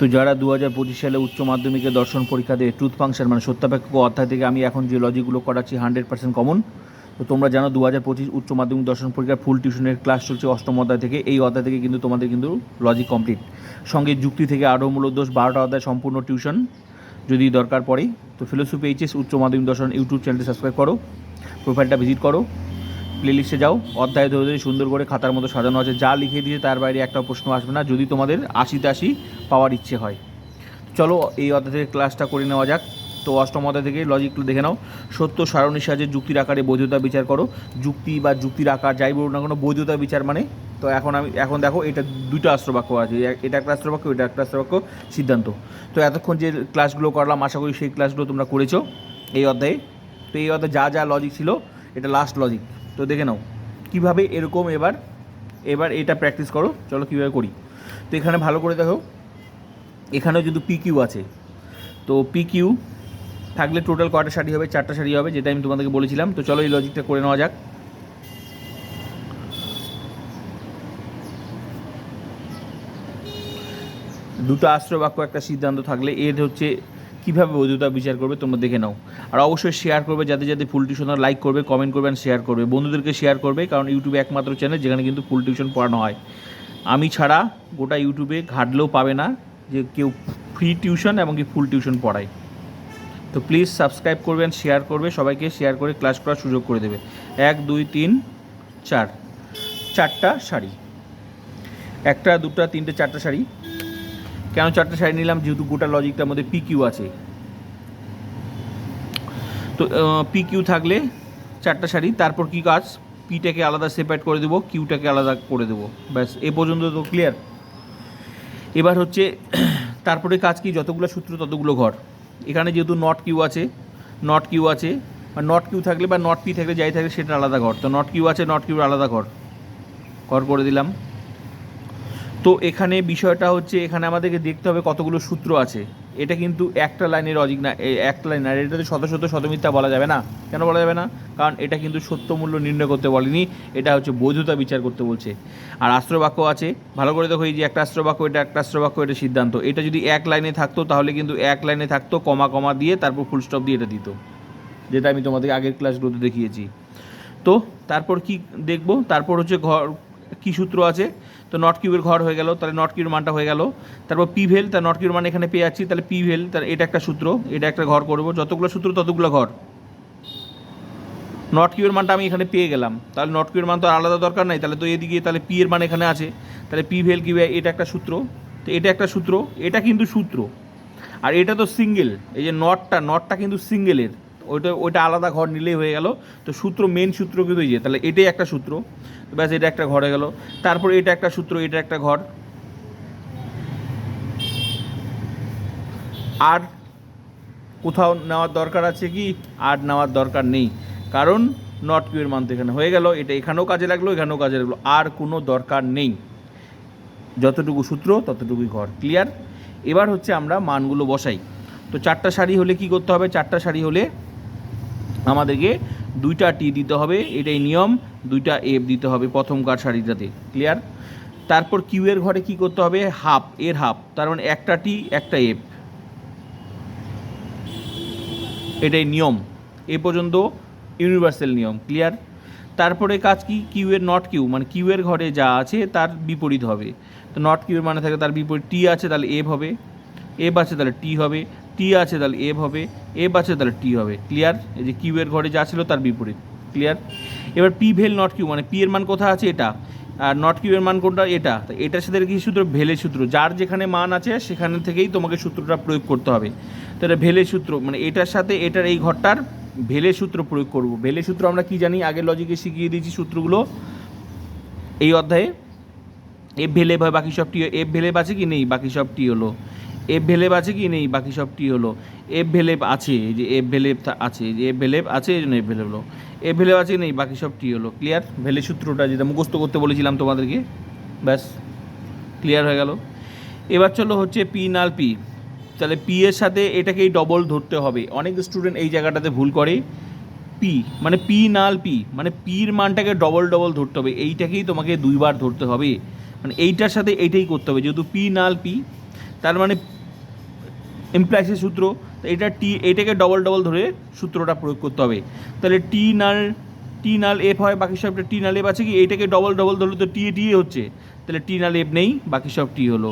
তো যারা দু হাজার পঁচিশ সালে উচ্চ মাধ্যমিকে দর্শন পরীক্ষা দিয়ে ট্রুথ ফাংশন মানে সত্যাপেক্ষ অধ্যায় থেকে আমি এখন যে লজিকগুলো করাচ্ছি হান্ড্রেড পার্সেন্ট কমন তো তোমরা জানো দু হাজার পঁচিশ উচ্চ মাধ্যমিক দর্শন পরীক্ষার ফুল টিউশনের ক্লাস চলছে অষ্টম অধ্যায় থেকে। এই অধ্যায় থেকে কিন্তু তোমাদের কিন্তু লজিক কমপ্লিট সঙ্গে যুক্তি থেকে আরও মূলদোষ বারোটা অধ্যায় সম্পূর্ণ টিউশন যদি দরকার পড়ে। তো ফিলোসফি এইচএস উচ্চ মাধ্যমিক দর্শন, ইউটিউব চ্যানেলটি সাবস্ক্রাইব করো প্রোফাইলটা ভিজিট করো। প্লেলিস্টে যাও। অধ্যায় ধরে ধরে সুন্দর করে খাতার মতো সাজানো আছে। যা লিখে দিয়ে তার বাইরে একটা প্রশ্ন আসবে না। যদি তোমাদের আশিতে আশি পাওয়ার ইচ্ছে হয়। চলো এই অধ্যায় থেকে ক্লাসটা করে নেওয়া যাক। তো অষ্টম অধ্যায় থেকে লজিকগুলো দেখে নাও। সত্য সারণীর সাহায্যে যুক্তির আকারে বৈধতা বিচার করো। যুক্তি বা যুক্তির আকার যাই বলুন না কোনো, বৈধতা বিচার মানে তো এখন আমি, এখন দেখো এটা দুটো অস্ত্রবাক্য আছে। এটা একটা অস্ত্রবাক্য, এটা একটা অস্ত্রবাক্য সিদ্ধান্ত। তো এতক্ষণ যে ক্লাসগুলো করলাম, আশা করি সেই ক্লাসগুলো তোমরা করেছ এই অধ্যায়ে। তো এই অধ্যায়ে যা যা লজিক ছিল, এটা লাস্ট লজিক তো দেখে নাও, কীভাবে এরকম এবার এবার এটা প্র্যাকটিস করো, চলো কীভাবে করি। তো এখানে ভালো করে দেখো, এখানেও কিন্তু পিকিউ আছে, তো পিকিউ থাকলে টোটাল কয়টা শাড়ি হবে? চারটা শাড়ি হবে, যেটা আমি তোমাদেরকে বলেছিলাম। তো চলো এই লজিকটা করে নেওয়া যাক। দুটো আশ্র বাক্য একটা সিদ্ধান্ত থাকলে, এর হচ্ছে কীভাবে বৈধতা বিচার করবে তোমরা দেখে নাও। আর অবশ্যই শেয়ার করবে, যাতে যাতে ফুল টিউশনার লাইক করবে কমেন্ট করবে আর শেয়ার করবে। বন্ধুদেরকে শেয়ার করবে, কারণ ইউটিউবে একমাত্র চ্যানেল যেখানে কিন্তু ফুল টিউশন পড়ানো হয়। আমি ছাড়া গোটা ইউটিউবে ঘাটলেও পাবে না যে কেউ ফ্রি টিউশন এবং কি ফুল টিউশন পড়ায়। তো প্লিজ সাবস্ক্রাইব করবেন শেয়ার করবে, সবাইকে শেয়ার করে ক্লাস করার সুযোগ করে দেবে। এক, দুই, তিন, চার। চারটা শাড়ি। একটা, দুটা, তিনটে, চারটা শাড়ি। কেন চারটে শাড়ি নিলাম? যেহেতু গোটা লজিকটার মধ্যে পি কিউ আছে। তো পি কিউ থাকলে চারটা শাড়ি তারপর কি কাজ? পিটাকে আলাদা সেপারেট করে দেবো কিউটাকে আলাদা করে দেবো। ব্যাস, এ পর্যন্ত তো ক্লিয়ার এবার হচ্ছে, তারপরে কাজ কি? যতগুলো সূত্র, ততগুলো ঘর। এখানে যেহেতু নট কিউ আছে নট কিউ আছে বা নট কিউ থাকলে বা নট পি থাকলে, যাই থাকলে, সেটা আলাদা ঘর। তো নট কিউ আছে নট কিউর আলাদা ঘর। ঘর করে দিলাম। তো এখানে বিষয়টা হচ্ছে, এখানে আমাদেরকে দেখতে হবে কতগুলো সূত্র আছে। এটা কিন্তু একটা লাইনের লজিক না একটা লাইন আর এটাতে শত শত শতমিথ্যা বলা যাবে না। কেন বলা যাবে না? কারণ এটা কিন্তু সত্য মূল্য নির্ণয় করতে বলেনি। এটা হচ্ছে বৈধতা বিচার করতে বলছে। আর আশ্রবাক্য আছে। ভালো করে দেখো, এই যে একটা আশ্রবাক্য এটা একটা আশ্রবাক্য এটা সিদ্ধান্ত। এটা যদি এক লাইনে থাকতো, তাহলে কিন্তু এক লাইনে থাকতো, কমা কমা দিয়ে তারপর ফুল স্টপ দিয়ে এটা দিত। যেটা আমি তোমাদের আগের ক্লাসগুলোতে দেখিয়েছি। তো তারপর কি দেখব? তারপর হচ্ছে ঘর, কী সূত্র আছে? তো নট কিউবের ঘর হয়ে গেল, তাহলে নট কিউবের মানটা হয়ে গেল। তারপর পি ভেল তার নট কিউবের মান এখানে পেয়ে যাচ্ছি, তাহলে পি ভেল তার এটা একটা সূত্র, এটা একটা ঘর করব। যতগুলো সূত্র, ততগুলো ঘর। নট কিউবের মানটা আমি এখানে পেয়ে গেলাম। তাহলে নট কিউবের মান তো আলাদা দরকার নাই, তাহলে তো এদিকে, তাহলে পি এর মান এখানে আছে। তাহলে পি ভেল কিউ এটা একটা সূত্র। তো এটা একটা সূত্র, এটা কিন্তু সূত্র। আর এটা তো সিঙ্গেল এই যে নটটা নটটা কিন্তু সিঙ্গেলের ওইটা ওইটা আলাদা ঘর নিলেই হয়ে গেল। তো সূত্র মেন সূত্র কিন্তু এই যে, তাহলে এটাই একটা সূত্র। ব্যাস, এটা একটা ঘরে গেল। তারপর এটা একটা সূত্র, এটা একটা ঘর। আর কোথাও নেওয়ার দরকার আছে কি? আর নেওয়ার দরকার নেই। কারণ নট কিউয়ের মান তো এখানে হয়ে গেল। এটা এখানেও কাজে লাগল, এখানেও কাজে লাগল। আর কোনো দরকার নেই। যতটুকু সূত্র, ততটুকুই ঘর। ক্লিয়ার এবার হচ্ছে আমরা মানগুলো বসাই। তো চারটা শাড়ি হলে কি করতে হবে? চারটা শাড়ি হলে আমাদেরকে দুইটা টি দিতে হবে, এটাই নিয়ম, দুইটা এফ দিতে হবে প্রথমকার শাড়িটাতে ক্লিয়ার তারপর কিউ এর ঘরে কি করতে হবে? হাফ এর হাফ তার মানে একটা টি একটা এফ এটাই নিয়ম, এ পর্যন্ত ইউনিভার্সাল নিয়ম ক্লিয়ার তারপরে কাজ কি? কিউ এর নট কিউ মানে কিউ এর ঘরে যা আছে তার বিপরীত হবে। তো নট কিউ এর মানে থাকে তার বিপরীত টি আছে, তাহলে এফ হবে। এফ আছে, তাহলে টি হবে। টি আছে তাহলে এফ হবে এফ আছে তাহলে টি হবে। ক্লিয়ার এই যে কিউ এর ঘরে যা ছিল তার বিপরীত। ক্লিয়ার এবার পি ভেল নট কিউ মানে পি এর মান কোথায় আছে? এটা। আর নট কিউ এর মান কোনটা? এটা। তো এটার সাথে কি সূত্র? ভেলে সূত্র। যার যেখানে মান আছে, সেখান থেকেই তোমাকে সূত্রটা প্রয়োগ করতে হবে। তো এটা ভেলে সূত্র মানে এটার সাথে এটার এই ঘরটার ভেলে সূত্র প্রয়োগ করব। ভেলে সূত্র আমরা কি জানি? আগের লজিকে শিখিয়ে দিয়েছি সূত্রগুলো। এই অধ্যায়ে এফ ভেলেভ হয় বাকি সব টি এফ ভেলেভ আছে কি নেই? বাকি সব টি হলো। এফ ভেলেভ আছে কি নেই? বাকি সব টি হলো এফ ভেলেভ আছে, এই যে এফ ভেলেভ থা- আছে যে এফ ভেলেভ আছে, এই জন্য এফ ভেলেভ হলো। এফ ভেলেভ আছে নেই? বাকি সব টি হলো। ক্লিয়ার ভেলে সূত্রটা যেটা মুখস্থ করতে বলেছিলাম তোমাদেরকে, ব্যাস ক্লিয়ার হয়ে গেল। এবার চলো হচ্ছে পি নাল পি তাহলে পি এর সাথে এটাকেই ডবল ধরতে হবে। অনেক স্টুডেন্ট এই জায়গাটাতে ভুল করে। পি মানে পি নাল পি মানে পির মানটাকে ডবল ডবল ধরতে হবে। এইটাকেই তোমাকে দুইবার ধরতে হবে। মানে এইটার সাথে এইটাই করতে হবে। যেহেতু পি নাল পি তার মানে এমপ্লাইসের সূত্র, তো এটা টি এটাকে ডবল ডবল ধরে সূত্রটা প্রয়োগ করতে হবে। তাহলে টি নাল টি নাল এফ হয়, বাকি সবটা টি নাল এফ আছে কি? এইটাকে ডবল ডবল ধরলে তো টি টি হচ্ছে। তাহলে টি নাল এফ নেই, বাকি সব টি হলো।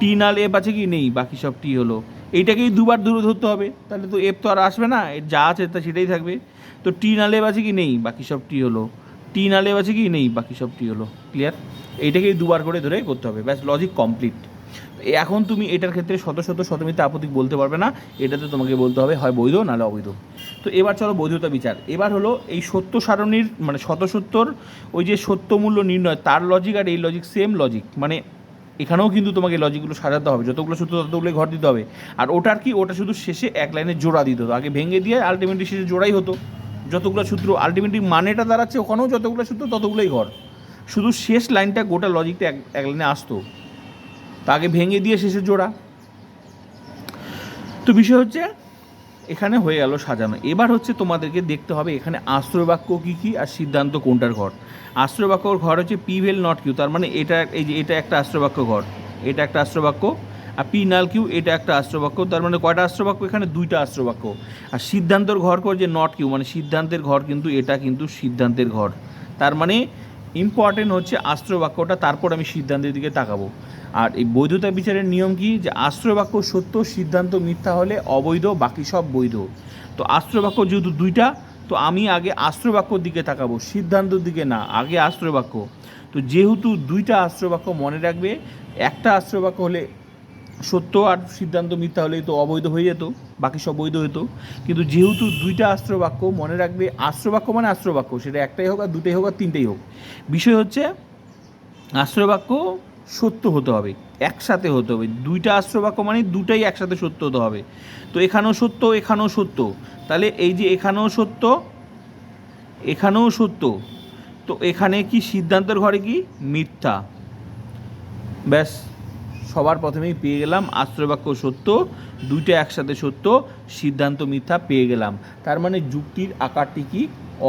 টি নাল এফ আছে কি? নেই, বাকি সব টি হলো। এইটাকেই দুবার দূরে ধরতে হবে। তাহলে তো এফ তো আর আসবে না, এর যা আছে তা সেটাই থাকবে। তো টি নাল এফ আছে কি? নেই, বাকি সব টি হলো। টি নাল এফ আছে কি? নেই, বাকি সব টি হলো। ক্লিয়ার এইটাকেই দুবার করে ধরে করতে হবে। ব্যাস লজিক কমপ্লিট এখন তুমি এটার ক্ষেত্রে শত শত শতমিতে আপত্তি বলতে পারবে না। এটাতে তোমাকে বলতে হবে, হয় বৈধ নাহলে অবৈধ। তো এবার চলো বৈধতা বিচার। এবার হলো এই সত্য সারণীর মানে শত সত্তর ওই যে সত্য মূল্য নির্ণয়, তার লজিক আর এই লজিক সেম লজিক মানে এখানেও কিন্তু তোমাকে লজিকগুলো সাজাতে হবে, যতগুলো সূত্র ততগুলো ঘর দিতে হবে। আর ওটার কি? ওটা শুধু শেষে এক লাইনে জোড়া দিতে হতো। আগে ভেঙে দিয়ে আলটিমেটলি শেষে জোড়াই হতো। যতগুলো সূত্র আলটিমেটলি মানেটা দাঁড়াচ্ছে ওখানেও যতগুলো সূত্র ততগুলোই ঘর। শুধু শেষ লাইনটা গোটা লজিকটা এক এক লাইনে আসতো। তাকে ভেঙে দিয়ে শেষে জোড়া। তো বিষয় হচ্ছে, এখানে হয়ে গেল সাজানো। এবার হচ্ছে তোমাদেরকে দেখতে হবে এখানে আশ্রয় বাক্য কী কী আর সিদ্ধান্ত কোনটার ঘর। আশ্রয় বাক্যর ঘর হচ্ছে পি ভেল নট কিউ, তার মানে এটা এই যে এটা একটা আশ্রয় বাক্য ঘর। এটা একটা আশ্রয় বাক্য আর পি নাল কিউ, এটা একটা আশ্রয় বাক্য তার মানে কয়টা আশ্রয় বাক্য এখানে দুইটা আশ্রয় বাক্য আর সিদ্ধান্তর ঘর কর যে নট কিউ মানে সিদ্ধান্তের ঘর কিন্তু এটা কিন্তু সিদ্ধান্তের ঘর। তার মানে ইম্পর্টেন্ট হচ্ছে আশ্রয় বাক্যটা তারপর আমি সিদ্ধান্তের দিকে তাকাবো। আর এই বৈধতা বিচারের নিয়ম কি? যে আশ্রয় বাক্য সত্য, সিদ্ধান্ত মিথ্যা হলে অবৈধ, বাকি সব বৈধ। তো আশ্রয় বাক্য যেহেতু দুইটা, তো আমি আগে আশ্রয় বাক্যর দিকে তাকাবো, সিদ্ধান্তর দিকে না, আগে আশ্রয় বাক্য তো যেহেতু দুইটা আশ্রয় বাক্য মনে রাখবে, একটা আশ্রয় বাক্য হলে সত্য আর সিদ্ধান্ত মিথ্যা হলেই তো অবৈধ হয়ে যেত, বাকি সব বৈধ হতো। কিন্তু যেহেতু দুইটা আশ্র বাক্য মনে রাখবে আশ্র বাক্য মানে আশ্র বাক্য সেটা একটাই হোক আর দুটাই হোক আর তিনটেই হোক। বিষয় হচ্ছে আশ্র বাক্য সত্য হতে হবে, একসাথে হতে হবে। দুইটা আশ্র বাক্য মানে দুটাই একসাথে সত্য হতে হবে। তো এখানেও সত্য এখানেও সত্য। তাহলে এই যে এখানেও সত্য এখানেও সত্য, তো এখানে কি সিদ্ধান্তের ঘরে কি? মিথ্যা। ব্যাস। সবার প্রথমেই পেয়ে গেলাম আশ্রয়বাক্য সত্য, দুইটা একসাথে সত্য, সিদ্ধান্ত মিথ্যা পেয়ে গেলাম। তার মানে যুক্তির আকারটি কি?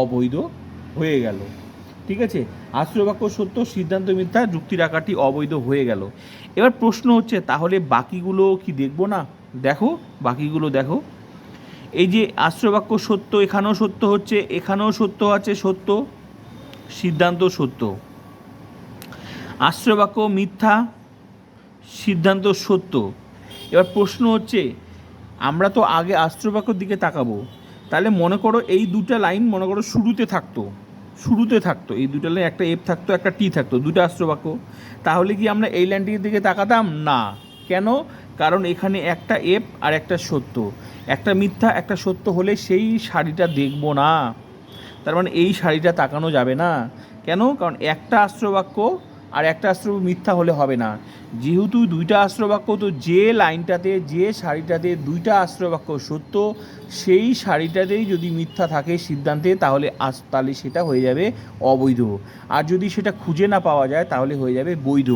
অবৈধ হয়ে গেল। ঠিক আছে? আশ্রয়বাক্য সত্য, সিদ্ধান্ত মিথ্যা, যুক্তির আকারটি অবৈধ হয়ে গেল। এবার প্রশ্ন হচ্ছে, তাহলে বাকিগুলো কি দেখব না? দেখো, বাকিগুলো দেখো। এই যে আশ্রয়বাক্য সত্য, এখানেও সত্য হচ্ছে, এখানেও সত্য আছে, সত্য, সিদ্ধান্ত সত্য। আশ্রয়বাক্য মিথ্যা সিদ্ধান্ত সত্য। এবার প্রশ্ন হচ্ছে, আমরা তো আগে আশ্রবাক্যর দিকে তাকাবো। তাহলে মনে করো এই দুটা লাইন মনে করো শুরুতে থাকতো। শুরুতে থাকতো। এই দুটো লাইন, একটা এফ থাকতো, একটা টি থাকতো, দুটো আশ্রবাক্য তাহলে কি আমরা এই লাইনটির দিকে তাকাতাম? না। কেন? কারণ এখানে একটা এফ আর একটা সত্য। একটা মিথ্যা, একটা সত্য হলে সেই শাড়িটা দেখব না। তার মানে এই শাড়িটা তাকানো যাবে না। কেন? কারণ একটা আশ্রবাক্য আর একটা আশ্র মিথ্যা হলে হবে না। যেহেতু দুইটা আশ্রবাক্য তো যে লাইনটাতে, যে শাড়িটাতে দুইটা আশ্রবাক্য সত্য, সেই শাড়িটাতেই যদি মিথ্যা থাকে সিদ্ধান্তে, তাহলে আস তাহলে সেটা হয়ে যাবে অবৈধ। আর যদি সেটা খুঁজে না পাওয়া যায়, তাহলে হয়ে যাবে বৈধ।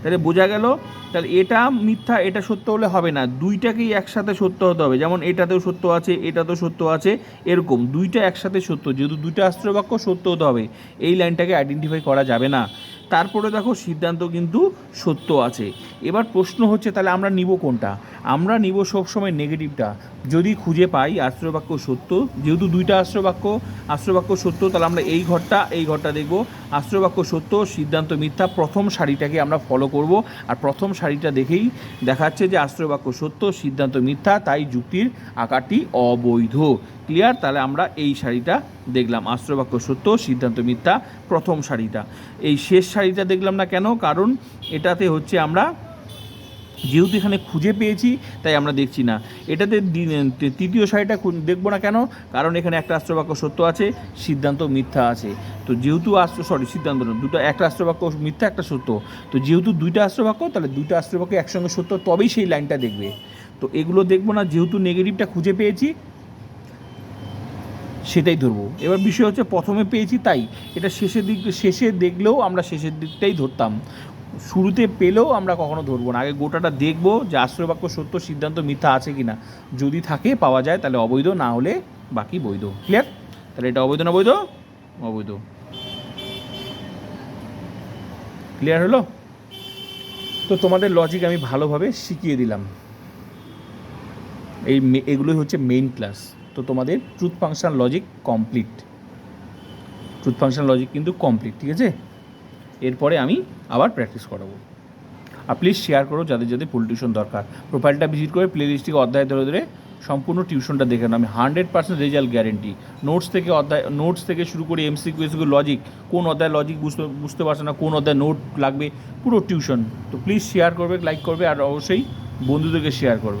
তাহলে বোঝা গেল, তাহলে এটা মিথ্যা, এটা সত্য হলে হবে না। দুইটাকেই একসাথে সত্য হতে হবে। যেমন এটাতেও সত্য আছে, এটাতেও সত্য আছে, এরকম দুইটা একসাথে সত্য। যেহেতু দুইটা আশ্রবাক্য সত্য হতে হবে, এই লাইনটাকে আইডেন্টিফাই করা যাবে না। তারপরে দেখো সিদ্ধান্ত কিন্তু সত্য আছে। এবার প্রশ্ন হচ্ছে, তাহলে আমরা নিব কোনটা? আমরা নিব সবসময় নেগেটিভটা। যদি খুঁজে পাই আশ্রয়বাক্য সত্য, যেহেতু দুইটা আশ্রয়বাক্য আশ্রয়বাক্য সত্য, তাহলে আমরা এই ঘরটা এই ঘরটা দেখব। আশ্রয়বাক্য সত্য, সিদ্ধান্ত মিথ্যা, প্রথম শাড়িটাকে আমরা ফলো করব। আর প্রথম শাড়িটা দেখেই দেখাচ্ছে যে আশ্রয়বাক্য সত্য, সিদ্ধান্ত মিথ্যা, তাই যুক্তির আকারটি অবৈধ। ক্লিয়ার তাহলে আমরা এই শাড়িটা দেখলাম। আশ্রয়বাক্য সত্য, সিদ্ধান্ত মিথ্যা, প্রথম শাড়িটা। এই শেষ শাড়িটা দেখলাম না কেন? কারণ এটাতে হচ্ছে আমরা যেহেতু এখানে খুঁজে পেয়েছি, তাই আমরা দেখছি না। এটাতে তৃতীয় শাড়িটা দেখব না কেন? কারণ এখানে একটা আশ্রবাক্য সত্য আছে, সিদ্ধান্ত মিথ্যা আছে। তো যেহেতু আশ্রয় সরি সিদ্ধান্ত না দুটো একটা আশ্রবাক্য মিথ্যা, একটা সত্য। তো যেহেতু দুইটা আশ্রবাক্য তাহলে দুইটা আশ্রবাক্য একসঙ্গে সত্য, তবেই সেই লাইনটা দেখবে। তো এগুলো দেখব না, যেহেতু নেগেটিভটা খুঁজে পেয়েছি, সেটাই ধরবো। এবার বিষয় হচ্ছে, প্রথমে পেয়েছি তাই। এটা শেষের দিক, শেষে দেখলেও আমরা শেষের দিকটাই ধরতাম। শুরুতে পেলেও আমরা কখনো ধরবো না। আগে গোটাটা দেখব যে আশ্রয়বাক্য সত্য, সিদ্ধান্ত মিথ্যা আছে কি না যদি থাকে, পাওয়া যায়, তাহলে অবৈধ, না হলে বাকি বৈধ। ক্লিয়ার তাহলে এটা অবৈধ না বৈধ? অবৈধ। ক্লিয়ার হলো? তো তোমাদের লজিক আমি ভালোভাবে শিখিয়ে দিলাম। এই এগুলোই হচ্ছে মেইন ক্লাস তো তোমাদের truth function logic complete truth function logic কিন্তু কমপ্লিট ঠিক আছে? এরপরে আমি আবার প্র্যাকটিস করাবো। আর প্লিজ শেয়ার করো যাদের যাদের ফুল টিউশন দরকার প্রোফাইলটা ভিজিট করে প্লে লিস্টটিকে অধ্যায় ধরে ধরে সম্পূর্ণ টিউশনটা দেখে আমি hundred percent result guarantee. Notes থেকে অধ্যায়, নোটস থেকে শুরু করে এমসি কিউএসিকিউ লজিক কোন অধ্যায় লজিক বুঝতে বুঝতে পারছে না, কোন অধ্যায় নোট লাগবে, পুরো টিউশন। তো প্লিজ শেয়ার করবে লাইক করবে, আর অবশ্যই বন্ধুদেরকে শেয়ার করবে।